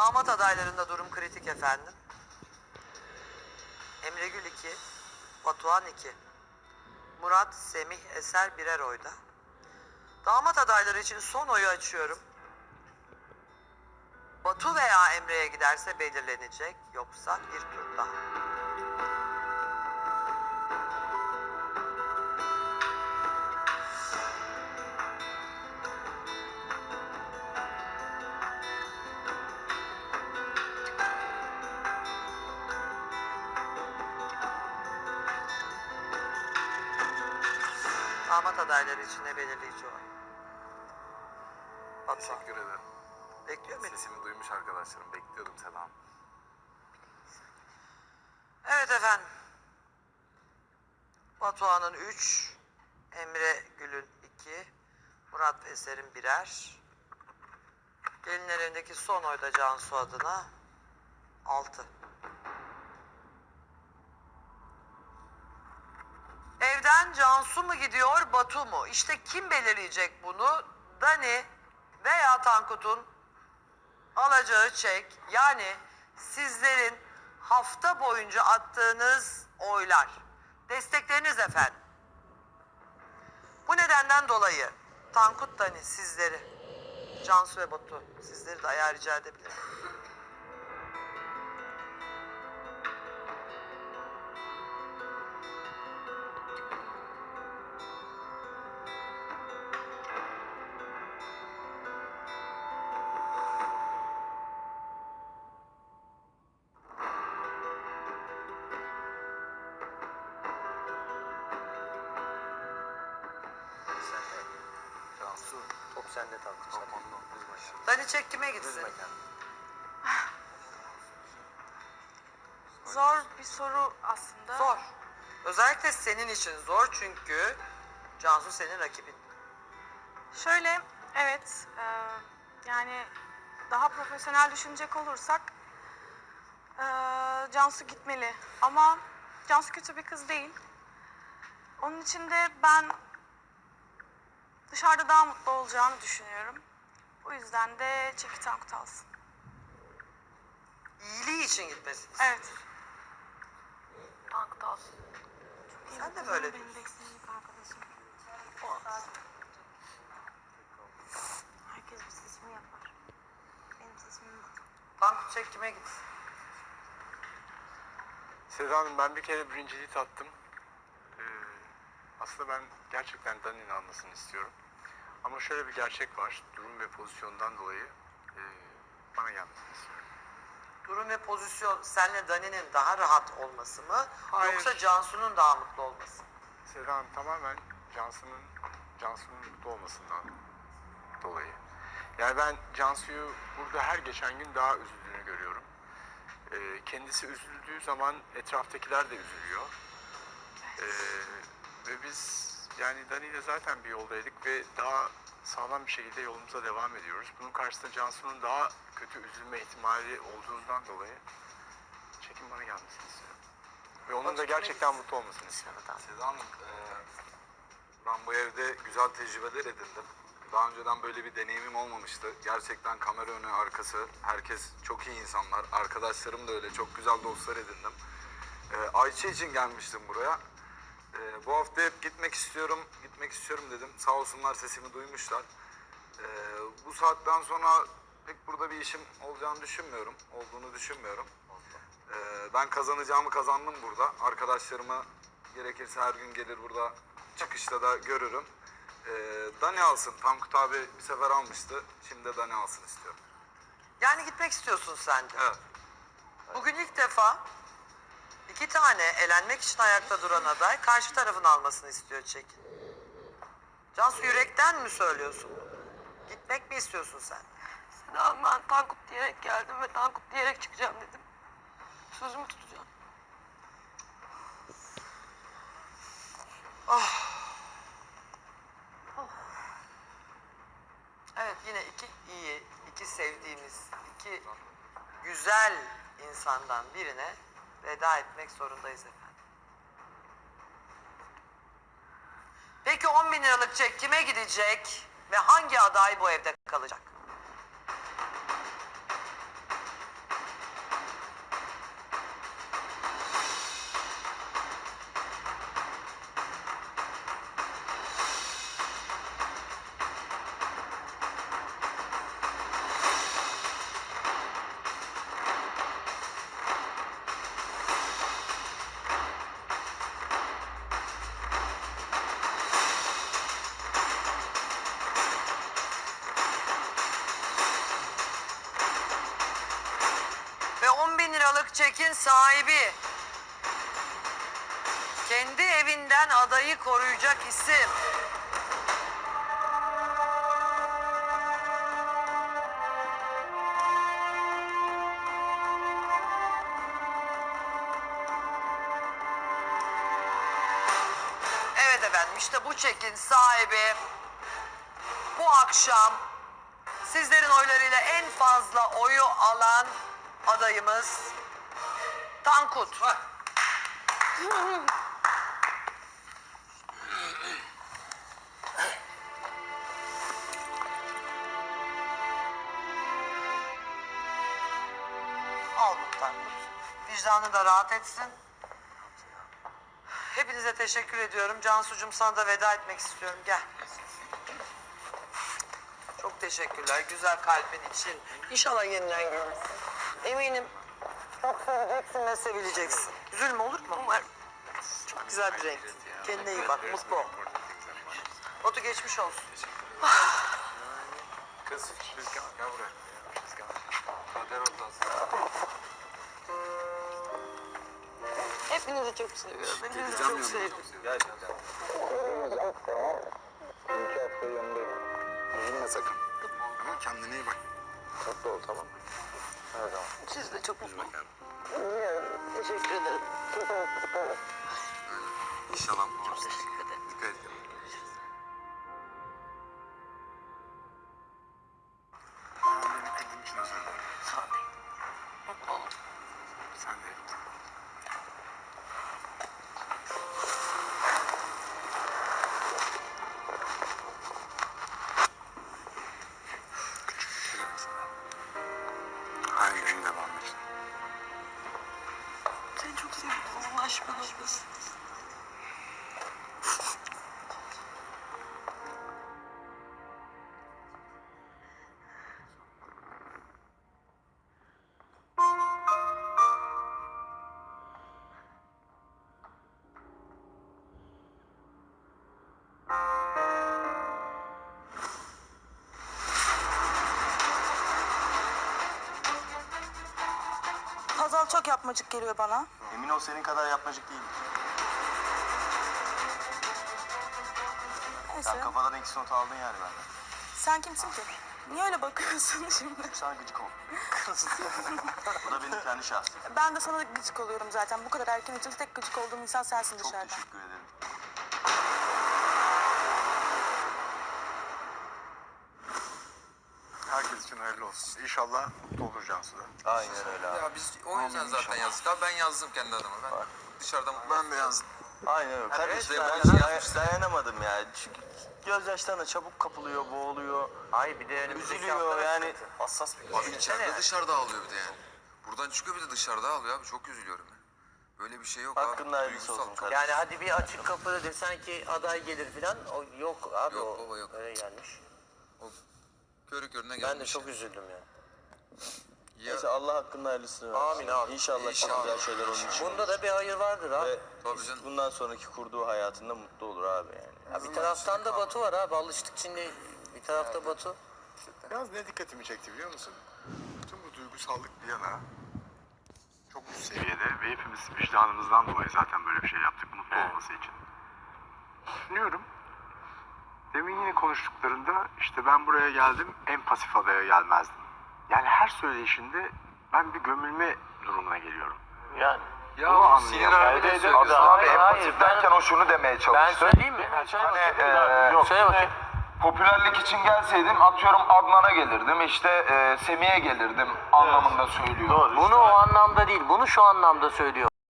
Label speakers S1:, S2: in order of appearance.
S1: Damat adaylarında durum kritik efendim. Emre Gül 2, Batuhan 2. Murat, Semih, Eser birer oyda. Damat adayları için son oyu açıyorum. Batu veya Emre'ye giderse belirlenecek. Yoksa bir tur daha. Damat adayları için ne belirleyici oy? Batuhan.
S2: Teşekkür ederim.
S1: Bekliyor muydun?
S2: Sesimi duymuş arkadaşlarım. Bekliyordum Hanım.
S1: Evet efendim. Batuhan'ın 3, Emre Gül'ün 2, Murat ve Eser'in birer. Gelinlerindeki son oyda Cansu adına 6. Evden Cansu mu gidiyor, Batu mu? İşte kim belirleyecek bunu? Dani veya Tankut'un alacağı çek yani sizlerin hafta boyunca attığınız oylar, destekleriniz efendim. Bu nedenden dolayı Tankut Dani sizleri, Cansu ve Batu sizleri de ayağa rica edebilirim.
S3: Tankut.
S2: Tamam anladım. Üzme
S1: Dani çek kime gitsin?
S3: Üzme kendini.
S4: Zor bir soru aslında.
S1: Zor. Özellikle senin için zor çünkü Cansu senin rakibin.
S4: Şöyle, evet, e, yani daha profesyonel düşünecek olursak e, Cansu gitmeli. Ama Cansu kötü bir kız değil. Onun için de ben dışarıda daha mutlu olacağını düşünüyorum. O yüzden de Çeki Tankut alsın.
S1: İyiliği için gitmesin.
S4: Evet. Tankut alsın.
S1: Sen de böyle
S4: Benim de eksiklik arkadaşım.
S5: Herkes bir sesimi yapar. Benim sesimi yok.
S1: Tankut çek kime gitsin?
S3: Seda Hanım ben bir kere birinciliği tattım. Ee, aslında ben gerçekten Dani'nin almasını istiyorum. Ama şöyle bir gerçek var. Durum ve pozisyondan dolayı e, bana gelmesini istiyorum.
S1: Durum ve pozisyon senle Dani'nin daha rahat olması mı?
S3: Hayır.
S1: Yoksa Cansu'nun daha mutlu olması mı?
S3: Seda Hanım tamamen Cansu'nun Cansu'nun mutlu olmasından dolayı. Yani ben Cansu'yu burada her geçen gün daha üzüldüğünü görüyorum. Ee, kendisi üzüldüğü zaman etraftakiler de üzülüyor. Yani Dani ile zaten bir yoldaydık ve daha sağlam bir şekilde yolumuza devam ediyoruz. Bunun karşısında Cansu'nun daha kötü üzülme ihtimali olduğundan dolayı çekim bana gelmesini istiyorum. Ve onun da gerçekten mutlu olmasını istiyorum.
S2: Seda Hanım, eee, ben bu evde güzel tecrübeler edindim. Daha önceden böyle bir deneyimim olmamıştı. Gerçekten kamera önü arkası, herkes çok iyi insanlar. Arkadaşlarım da öyle, çok güzel dostlar edindim. Eee Ayça için gelmiştim buraya. Eee, bu hafta hep gitmek istiyorum, gitmek istiyorum dedim. Sağ olsunlar sesimi duymuşlar. Eee, bu saatten sonra pek burada bir işim olacağını düşünmüyorum, olduğunu düşünmüyorum. Ee, ben kazanacağımı kazandım burada. Arkadaşlarımı gerekirse her gün gelir burada çıkışta da görürüm. Ee, Dani alsın. Tankut abi bir sefer almıştı. Şimdi de Dani alsın istiyorum.
S1: Yani gitmek istiyorsun sen de.
S2: Evet.
S1: Bugün ilk defa iki tane elenmek için ayakta duran aday karşı tarafın almasını istiyor Çekin. Cansu yürekten mi söylüyorsun? Gitmek mi istiyorsun sen?
S6: Seda ben Tankut diyerek geldim ve Tankut diyerek çıkacağım dedim. Sözümü tutacağım.
S1: Evet yine iki iyi, iki sevdiğimiz, iki güzel insandan birine veda etmek zorundayız efendim. Peki 10 bin liralık çek kime gidecek ve hangi aday bu evde kalacak? Liralık çekin sahibi. Kendi evinden adayı koruyacak isim. Evet efendim işte bu çekin sahibi bu akşam sizlerin oylarıyla en fazla oyu alan adayımız Tankut. Al bu Tankut. Vicdanı da rahat etsin. Hepinize teşekkür ediyorum. Cansucuğum sana da veda etmek istiyorum. Gel. Çok teşekkürler. Güzel kalbin için. İnşallah yeniden görürsün. Eminim çok seveceksin ve sevileceksin. Üzülme olur mu? Umarım. Çok güzel bir renk. Kendine iyi bak. Mutlu ol. Batu geçmiş olsun.
S3: Kız, Rüzgar gel buraya. Rüzgar.
S2: Kader.
S6: Hepinizi çok seviyorum. Hepinizi çok
S2: yanına.
S6: sevdim.
S2: Gerçekten. İki hafta yanındayım. Üzülme sakın. Ama kendine iyi bak. Mutlu ol tamam. Her zaman.
S6: Siz de çok.
S2: Üzme kendini.
S6: Teşekkür ederim.
S2: İnşallah bulursun.
S6: Çok
S7: yapmacık geliyor bana.
S8: Emin ol senin kadar yapmacık değil.
S7: Neyse.
S8: Sen kafadan eksi not aldın yani benden.
S7: Sen kimsin ki? Niye öyle bakıyorsun şimdi?
S8: Sana gıcık ol. Bu da benim kendi şahsım.
S7: Ben de sana gıcık oluyorum zaten. Bu kadar erken için tek gıcık olduğum insan sensin
S8: Çok
S7: dışarıda.
S8: teşekkür ederim.
S3: Olsun. İnşallah mutlu olur Cansu da.
S8: Aynen öyle abi.
S9: Ya biz o yüzden zaten yazdık. Abi ben yazdım kendi adıma. Ben dışarıdan ben de yazdım.
S8: Aynen öyle. Kardeşim
S9: evet,
S8: ben
S9: şey
S8: day-
S9: yapmışlar.
S8: dayanamadım ya. Çünkü gözyaşlarına çabuk kapılıyor, boğuluyor.
S10: Hayır bir de önümüzdeki
S8: Üzülüyor yani.
S10: hassas bir
S9: Abi içeride dışarıda ağlıyor bir de yani. Buradan çıkıyor bir de dışarıda ağlıyor abi. Çok üzülüyorum ya. Böyle bir şey yok abi.
S8: Hakkında hayırlısı
S9: Duygusal
S8: olsun kardeşim.
S10: Yani hadi bir açık kapıda desen ki aday gelir falan o yok abi
S9: Yok
S10: o
S9: baba, yok.
S10: öyle gelmiş.
S9: Körü körüne gelmiş.
S10: Ben de çok üzüldüm ya.
S9: Ya,
S8: Neyse Allah hakkında hayırlısını versin.
S10: Amin abi.
S8: İnşallah, çok
S9: İnşallah.
S8: güzel şeyler onun için.
S10: Bunda da bir hayır vardır abi.
S8: Ve
S9: Tabii canım.
S8: bundan sonraki kurduğu hayatında mutlu olur abi yani.
S10: Ya bir taraftan da Batu var abi alıştık şimdi bir tarafta Batu.
S3: Biraz ne dikkatimi çekti biliyor musun? Bütün bu duygusallık bir yana çok üst seviyede ve hepimiz vicdanımızdan dolayı zaten böyle bir şey yaptık mutlu olması için. Düşünüyorum. Demin yine konuştuklarında işte ben buraya geldim en pasif adaya gelmezdim. Yani her söyleyişinde ben bir gömülme durumuna geliyorum.
S10: Yani.
S9: ya
S3: Bunu
S9: abi sinir
S3: anlıyorum.
S9: abi de söylüyorsun.
S10: Abi
S8: Abi
S10: hayır,
S8: empatif derken o şunu demeye
S10: Ben
S8: çalıştı.
S10: söyleyeyim mi? Söyle
S8: Hani
S10: bakayım.
S8: eee,
S10: Söyle bakayım.
S8: popülerlik için gelseydim atıyorum Adnan'a gelirdim işte eee Semih'e gelirdim anlamında söylüyor.
S10: Bunu o anlamda değil bunu şu anlamda söylüyor.